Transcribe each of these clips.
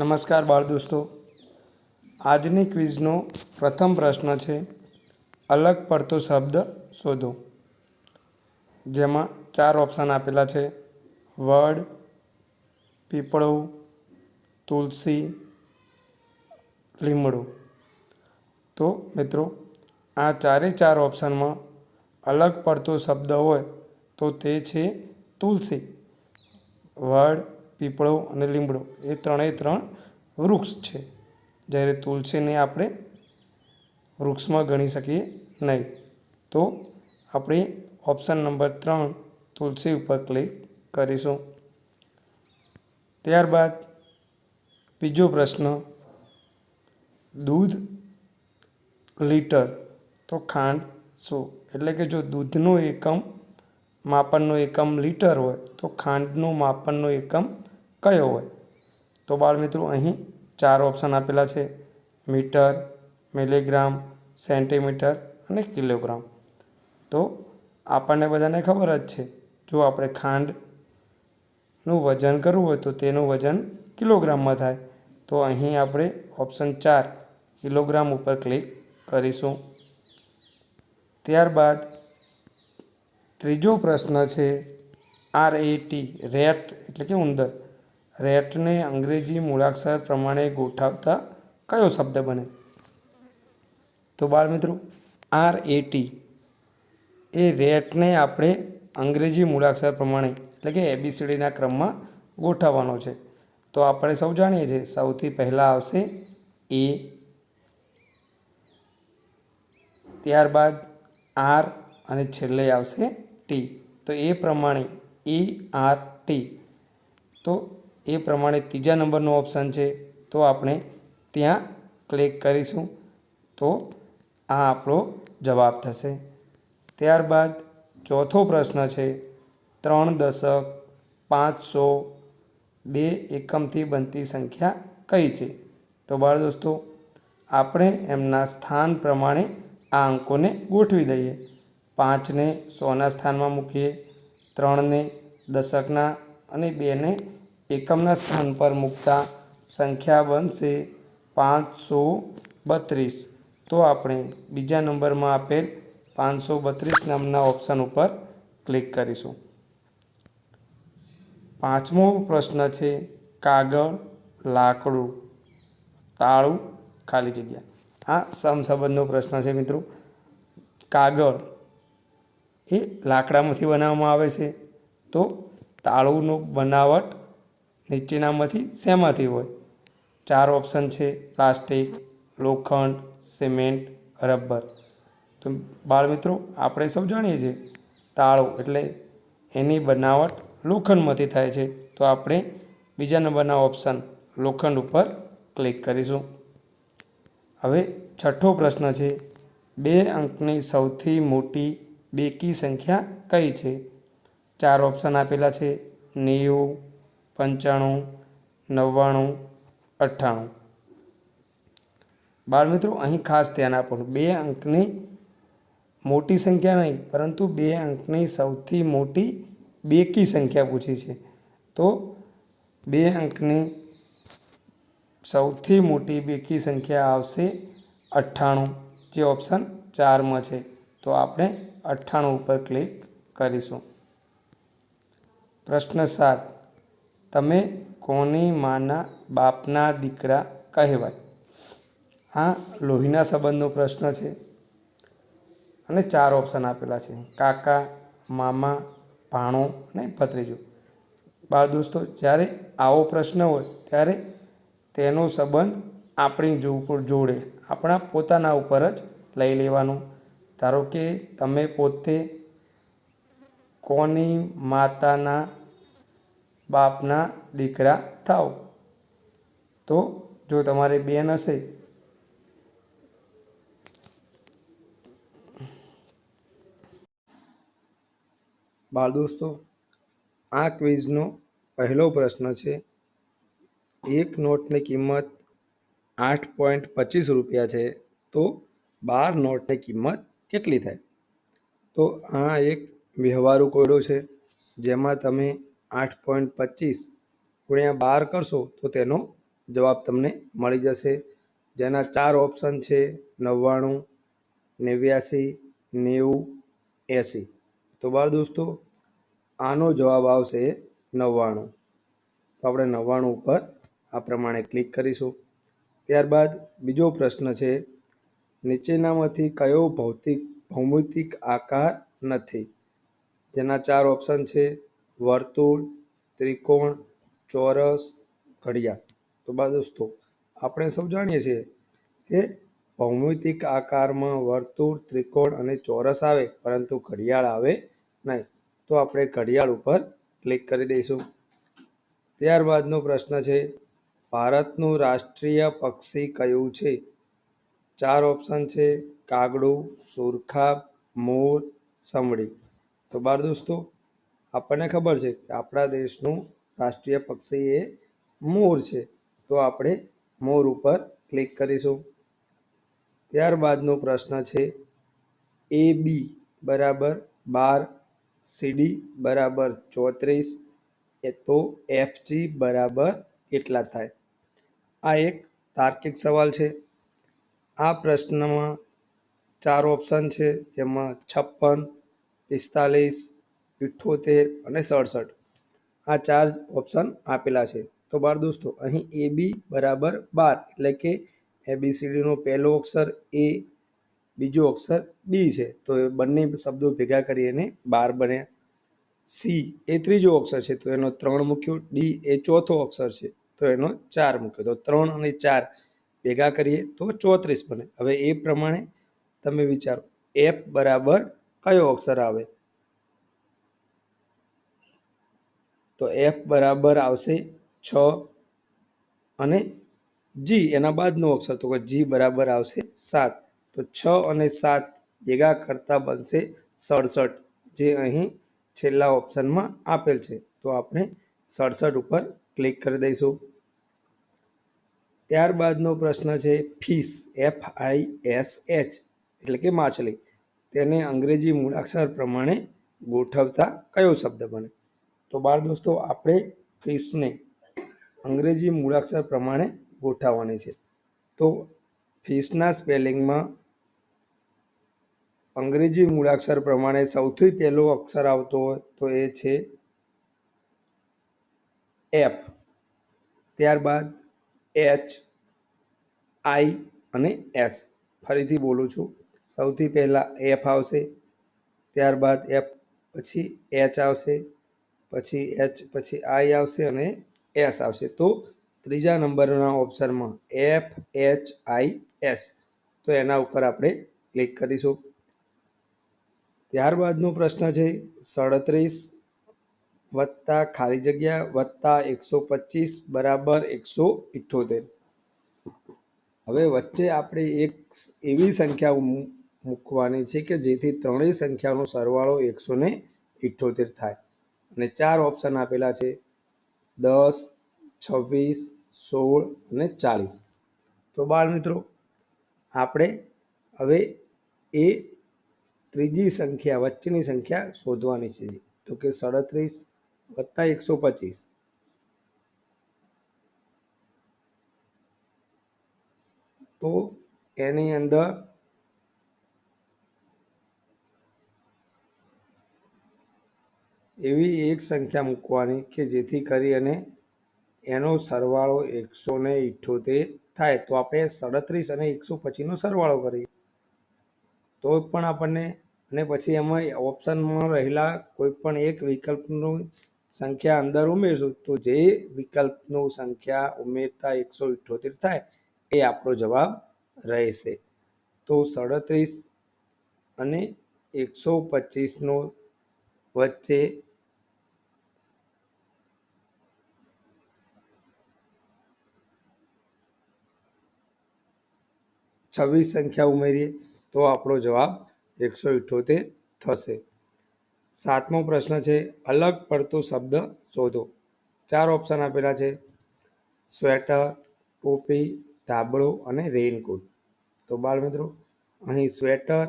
નમસ્કાર બાળ દોસ્તો. આજની ક્વિઝનો પ્રથમ પ્રશ્ન છે, અલગ પડતો શબ્દ શોધો. જેમાં ચાર ઓપ્શન આપેલા છે, વડ, પીપળો, તુલસી, લીમડો. તો મિત્રો, આ ચારે ચાર ઓપ્શનમાં અલગ પડતો શબ્દ હોય તો તે છે તુલસી. વડ પીપળો અને લીમડો, એ ત્રણેય ત્રણ વૃક્ષ છે. જ્યારે તુલસીને આપણે વૃક્ષમાં ગણી શકીએ નહીં. તો આપણે ઓપ્શન નંબર ત્રણ તુલસી ઉપર ક્લિક કરીશું. ત્યારબાદ બીજો પ્રશ્ન, દૂધ લીટર તો ખાંડ શું એટલે કે જો દૂધનો એકમ, માપનનો એકમ લીટર હોય, તો ખાંડનું માપનનો એકમ કયો હોય? તો બાળમિત્રો અહીં ચાર ઓપ્શન આપેલા છે. મીટર મિલીગ્રામ સેન્ટીમીટર અને કિલોગ્રામ તો આપણને બધાને ખબર જ છે, જો આપણે ખાંડનું વજન કરવું હોય તો તેનું વજન કિલોગ્રામમાં થાય. તો અહીં આપણે ઓપ્શન ચાર કિલોગ્રામ ઉપર ક્લિક કરીશું. ત્યારબાદ ત્રીજો પ્રશ્ન છે આર એ ટી રેટ એટલે કે ઉંદર. રેટને અંગ્રેજી મૂળાક્ષર પ્રમાણે ગોઠવતા કયો શબ્દ બને? તો બાળમિત્રો આર એ ટી એ રેટને આપણે અંગ્રેજી મૂળાક્ષર પ્રમાણે એટલે કે એબીસીડીના ક્રમમાં ગોઠવવાનો છે. તો આપણે સૌ જાણીએ છીએ સૌથી પહેલાં આવશે એ ત્યારબાદ આર અને છેલ્લે આવશે ટી તો એ પ્રમાણે ઈ આર ટી તો એ પ્રમાણે ત્રીજા નંબરનો ઓપ્શન છે, તો આપણે ત્યાં ક્લિક કરીશું, તો આ આપણો જવાબ થશે. ત્યારબાદ ચોથો પ્રશ્ન છે, ત્રણ દશક પાંચસો બે એકમથી બનતી સંખ્યા કઈ છે? તો બાળ દોસ્તો, આપણે એમના સ્થાન પ્રમાણે આ અંકોને ગોઠવી દઈએ. પાંચને સોના સ્થાનમાં મૂકીએ, ત્રણને દશકના અને બેને એકમના સ્થાન પર મૂકતા સંખ્યા બનશે પાંચસો બત્રીસ. તો આપણે બીજા નંબરમાં આપેલ પાંચસો બત્રીસ નામના ઓપ્શન ઉપર ક્લિક કરીશું. પાંચમો પ્રશ્ન છે કાગળ, લાકડું, તાળું, ખાલી જગ્યા. આ સમસંબંધનો પ્રશ્ન છે મિત્રો. કાગળ એ લાકડામાંથી બનાવવામાં આવે છે. તો તાળુંનો બનાવટ નીચેનામાંથી શેમાંથી હોય? ચાર ઓપ્શન છે, પ્લાસ્ટિક, લોખંડ, સિમેન્ટ, રબર. તો બાળમિત્રો, આપણે સૌ જાણીએ છીએ, તાળો એટલે એની બનાવટ લોખંડમાંથી થાય છે. તો આપણે બીજા નંબરના ઓપ્શન, લોખંડ ઉપર ક્લિક કરીશું. હવે છઠ્ઠો પ્રશ્ન છે, બે અંકની સૌથી મોટી બેકી સંખ્યા કઈ છે? ચાર ઓપ્શન આપેલા છે, નેવું પંચાણું, નવ્વાણું, અઠ્ઠાણું. બાળમિત્રો અહીં ખાસ ધ્યાન આપવાનું. બે અંકની મોટી સંખ્યા નહીં, પરંતુ બે અંકની સૌથી મોટી બેકી સંખ્યા પૂછી છે. તો બે અંકની સૌથી મોટી બેકી સંખ્યા આવશે અઠ્ઠાણું, જે ઓપ્શન ચારમાં છે. તો આપણે અઠ્ઠાણું ઉપર ક્લિક કરીશું. પ્રશ્ન સાત. તમે કોની માના બાપના દીકરા કહેવાય? આ લોહીના સંબંધનો પ્રશ્ન છે. અને ચાર ઓપ્શન આપેલા છે. કાકા, મામા, ભાણો અને ભત્રીજો. બાળ દોસ્તો, જ્યારે આવો પ્રશ્ન હોય, ત્યારે તેનો સંબંધ આપણી જોડે, આપણા પોતાના ઉપર જ લઈ લેવાનું. ધારો કે તમે પોતે કોની માતાના બાપના દીકરા થાવ તો જો તમારે બેન હશે, બાળ દોસ્તો, આ ક્વિઝનો પહેલો પ્રશ્ન છે. એક નોટની કિંમત આઠ પોઈન્ટ પચીસ રૂપિયા છે. તો બાર નોટની કિંમત કેટલી થાય? તો આ એક વ્યવહારુ કોયડો છે. જેમાં તમે આઠ પોઈન્ટ પચીસ ગુણ્યા બાર કરશો તો તેનો જવાબ તમને મળી જશે. જેના ચાર ઓપ્શન છે નવ્વાણું, નેવ્યાસી, નેવું, એંસી. તો બાળ દોસ્તો, આનો જવાબ આવશે નવ્વાણું. તો આપણે નવ્વાણું ઉપર આ પ્રમાણે ક્લિક કરીશું. ત્યારબાદ બીજો પ્રશ્ન છે, નીચેનામાંથી કયો ભૌતિક, ભૌમિતિક આકાર નથી? જેના ચાર ઓપ્શન છે વર્તુળ, ત્રિકોણ, ચોરસ ઘડિયાળ તો બા દોસ્તો, આપણે સૌ જાણીએ છીએ કે ભૌમિતિક આકારમાં વર્તુળ, ત્રિકોણ અને ચોરસ આવે, પરંતુ ઘડિયાળ આવે નહીં. તો આપણે ઘડિયાળ ઉપર ક્લિક કરી દઈશું. ત્યારબાદનો પ્રશ્ન છે, ભારતનું રાષ્ટ્રીય પક્ષી કયું છે? ચાર ઓપ્શન છે, કાગડું, સુરખાબ, મોર, સમડી. તો બાર દોસ્તો આપણને ખબર છે કે આપણા દેશનું રાષ્ટ્રીય પક્ષી એ મોર છે. તો આપણે મોર ઉપર ક્લિક કરીશું. ત્યારબાદનો પ્રશ્ન છે એ બી બરાબર બાર સીડી બરાબર ચોત્રીસ, એ તો એફજી બરાબર કેટલા થાય? આ એક તાર્કિક સવાલ છે. આ પ્રશ્નમાં ચાર ઓપ્શન છે, જેમાં છપ્પન, પિસ્તાલીસ ઇઠ્ઠોતેર અને સડસઠ. આ ચાર ઓપ્શન આપેલા છે. તો બાર દોસ્તો, અહીં એ બી બરાબર બાર, એટલે કે એબીસીડીનો પહેલો અક્ષર એ બીજો અક્ષર બી છે. તો એ બંને શબ્દો ભેગા કરીને બાર બન્યા સી એ ત્રીજો અક્ષર છે, તો એનો ત્રણ મૂક્યો. ડી એ ચોથો અક્ષર છે, તો એનો ચાર મૂક્યો. તો ત્રણ અને ચાર ભેગા કરીએ તો ચોત્રીસ બને. હવે એ પ્રમાણે તમે વિચારો એફ બરાબર કયો અક્ષર આવે? તો એફ બરાબર આવશે છ અને જી એના બાદનો અક્ષર તો કે જી બરાબર આવશે સાત. તો છ અને સાત ભેગા કરતાં બનશે સડસઠ, જે અહીં છેલ્લા ઓપ્શનમાં આપેલ છે. તો આપણે સડસઠ ઉપર ક્લિક કરી દઈશું. ત્યારબાદનો પ્રશ્ન છે fish F I S H એટલે કે માછલી. તેને અંગ્રેજી મૂળાક્ષર પ્રમાણે ગોઠવતા કયો શબ્દ બને? તો બાળ દોસ્તો, આપણે ફિશને અંગ્રેજી મૂળાક્ષર પ્રમાણે ગોઠવવાની છે. તો ફિશના સ્પેલિંગમાં અંગ્રેજી મૂળાક્ષર પ્રમાણે સૌથી પહેલો અક્ષર આવતો હોય તો એ છે એફ. ત્યારબાદ એચ, આઈ અને એસ. ફરીથી બોલું છું. સૌથી પહેલાં એફ આવશે, ત્યારબાદ એફ, પછી એચ આવશે પછી એચ પછી આઈ આવશે અને એસ આવશે. તો ત્રીજા નંબરના ઓપ્શનમાં એફ એચ આઈ એસ તો એના ઉપર આપણે ક્લિક કરીશું. ત્યારબાદનો પ્રશ્ન છે સડત્રીસ વત્તા ખાલી જગ્યા વત્તા એકસો પચીસ બરાબર એકસો ઇઠ્ઠોતેર હવે વચ્ચે આપણે એક એવી સંખ્યા મૂકવાની છે કે જેથી ત્રણેય સંખ્યાનો સરવાળો એકસો ને ઇઠ્ઠોતેર થાય. અને ચાર ઓપ્શન આપેલા છે. દસ, છવ્વીસ, સોળ અને ચાલીસ તો બાળ મિત્રો, આપણે હવે એ ત્રીજી સંખ્યા, વચ્ચેની સંખ્યા શોધવાની છે. તો કે સાડત્રીસ વત્તા એકસો પચીસ. તો એની અંદર એવી એક સંખ્યા મૂકવાની કે જેથી કરી અને એનો સરવાળો એકસો ને ઇઠ્ઠોતેર થાય. તો આપણે સડત્રીસ અને એકસો પચીસનો સરવાળો કરીએ. તો પણ આપણને અને પછી એમાં ઓપ્શનમાં રહેલા કોઈ પણ એક વિકલ્પનું સંખ્યા અંદર ઉમેરશું, તો જે વિકલ્પનું સંખ્યા ઉમેરતા એકસો ઇઠ્ઠોતેર થાય એ આપણો જવાબ રહેશે. તો સડત્રીસ અને એકસો પચીસનો વચ્ચે છવ્વીસ સંખ્યા ઉમેરીએ તો આપણો જવાબ એકસો ઇઠ્ઠોતેર થશે. સાતમો પ્રશ્ન છે, અલગ પડતો શબ્દ શોધો. ચાર ઓપ્શન આપેલા છે, સ્વેટર, ટોપી, ધાબળો અને રેઇનકોટ. તો બાળમિત્રો, અહીં સ્વેટર,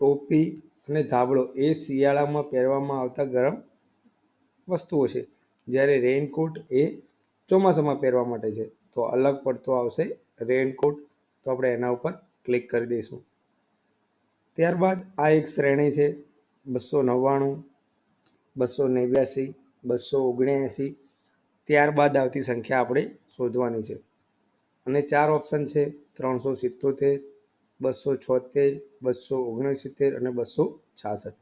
ટોપી અને ધાબળો એ શિયાળામાં પહેરવામાં આવતા ગરમ વસ્તુઓ છે. જ્યારે રેઇનકોટ એ ચોમાસામાં પહેરવા માટે છે, તો અલગ પડતો આવશે રેનકોટ તો આપણે એના ઉપર ક્લિક કરી દઈશું. ત્યારબાદ આ એક શ્રેણી છે. બસો નવ્વાણું, બસો નેવ્યાસી, બસો ઓગણ્યાસી. ત્યારબાદ આવતી સંખ્યા આપણે શોધવાની છે. અને ચાર ઓપ્શન છે. ત્રણસો સિત્તોતેર, બસો છોતેર, બસો ઓગણસિત્તેર અને બસો છાસઠ.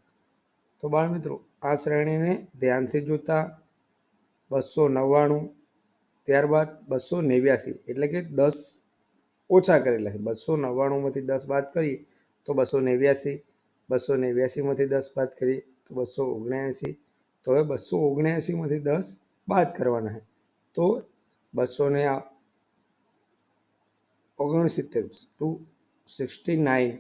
તો બાળ મિત્રો, આ શ્રેણીને ધ્યાનથી જોતા બસો નવ્વાણું, ત્યારબાદ બસો નેવ્યાસી. એટલે કે દસ ઓછા કરેલા છે. બસો નવ્વાણુંમાંથી દસ બાદ કરીએ તો બસો નેવ્યાસી, બસો નેવ્યાસીમાંથી દસ બાદ કરીએ તો બસો ઓગણ્યાસી, તો હવે બસો ઓગણ્યાસીમાંથી દસ બાદ કરવાના છે. તો બસો ને ઓગણસિત્તેર ટુ સિક્સટી નાઇન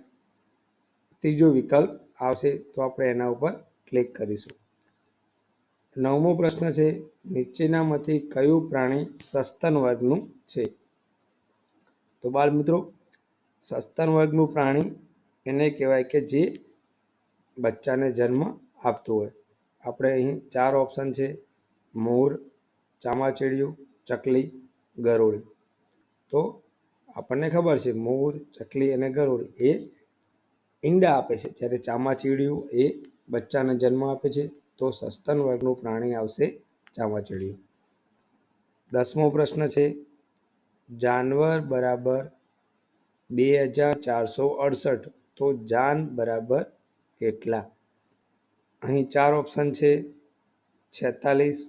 ત્રીજો વિકલ્પ આવશે તો આપણે એના ઉપર ક્લિક કરીશું. નવમો પ્રશ્ન છે, નીચેનામાંથી કયું પ્રાણી સસ્તન વર્ગનું છે? તો બાળ મિત્રો સસ્તન વર્ગનું પ્રાણી એને કહેવાય કે જે બચ્ચાને જન્મ આપતું હોય. આપણે અહીં ચાર ઓપ્શન છે. મોર, ચામાચીડિયું, ચકલી, ગરોળી. તો આપણને ખબર છે મોર, ચકલી અને ગરોળી એ ઈંડા આપે છે. જ્યારે ચામાચીડિયું એ બચ્ચાને જન્મ આપે છે, તો સસ્તન વર્ગનું પ્રાણી આવશે ચામાચીડિયું. દસમો પ્રશ્ન છે. જાનવર બરાબર બે હજાર ચારસો અડસઠ. તો જાન બરાબર કેટલા? અહીં ચાર ઓપ્શન છે. છેતાલીસ,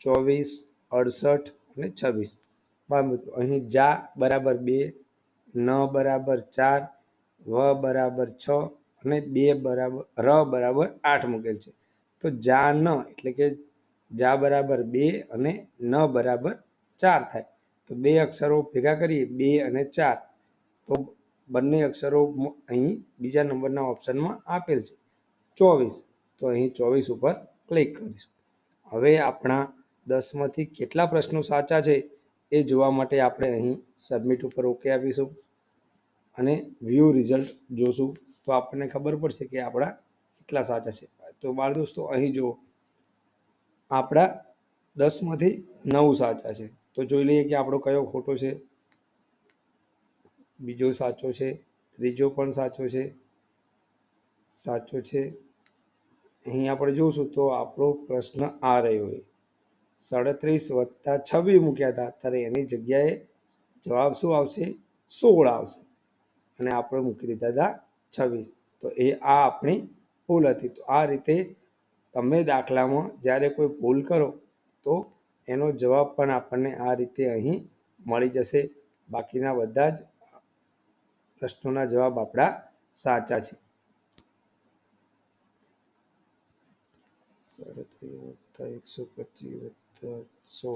ચોવીસ, અડસઠ અને છવ્વીસ. મિત્રો, અહીં જા બરાબર બે, ન બરાબર ચાર, વ બરાબર છ અને બે બરાબર, ર બરાબર આઠ મૂકેલ છે. તો જા ન એટલે કે જા બરાબર બે અને ન બરાબર ચાર થાય. તો બે અક્ષરો ભેગા કરીએ, બે અને ચાર. તો બંને અક્ષરો અહીં બીજા નંબરના ઓપ્શનમાં આપેલ છે. ચોવીસ. તો અહીં ચોવીસ ઉપર ક્લિક કરીશું. હવે આપણા દસમાંથી કેટલા પ્રશ્નો સાચા છે એ જોવા માટે આપણે અહીં સબમિટ ઉપર ઓકે આપીશું. અને વ્યૂ રિઝલ્ટ જોશું તો આપણને ખબર પડશે કે આપણા કેટલા સાચા છે. તો બાળ દોસ્તો, અહીં જુઓ. આપણા દસમાંથી નવ સાચા છે. તો જોઈ લઈએ કે આપણો કયો ખોટો છે. બીજો સાચો છે, ત્રીજો પણ સાચો છે. સાચો છે. અહીં આપણે જોઈશું તો આપણો પ્રશ્ન આ રહ્યો છે. સાડત્રીસ વત્તા છવ્વીસ મૂક્યા હતા, ત્યારે એની જગ્યાએ જવાબ શું આવશે? સોળ આવશે. અને આપણે મૂકી દીધા હતા છવ્વીસ. તો એ આ આપણી ભૂલ હતી. તો આ રીતે તમે દાખલામાં જ્યારે કોઈ ભૂલ કરો, તો એનો જવાબ પણ આપણને આ રીતે અહીં મળી જશે. બાકીના બધા જ પ્રશ્નોના જવાબ આપણા સાચા છે. સાડત્રીસ એકસો પચીસ સો.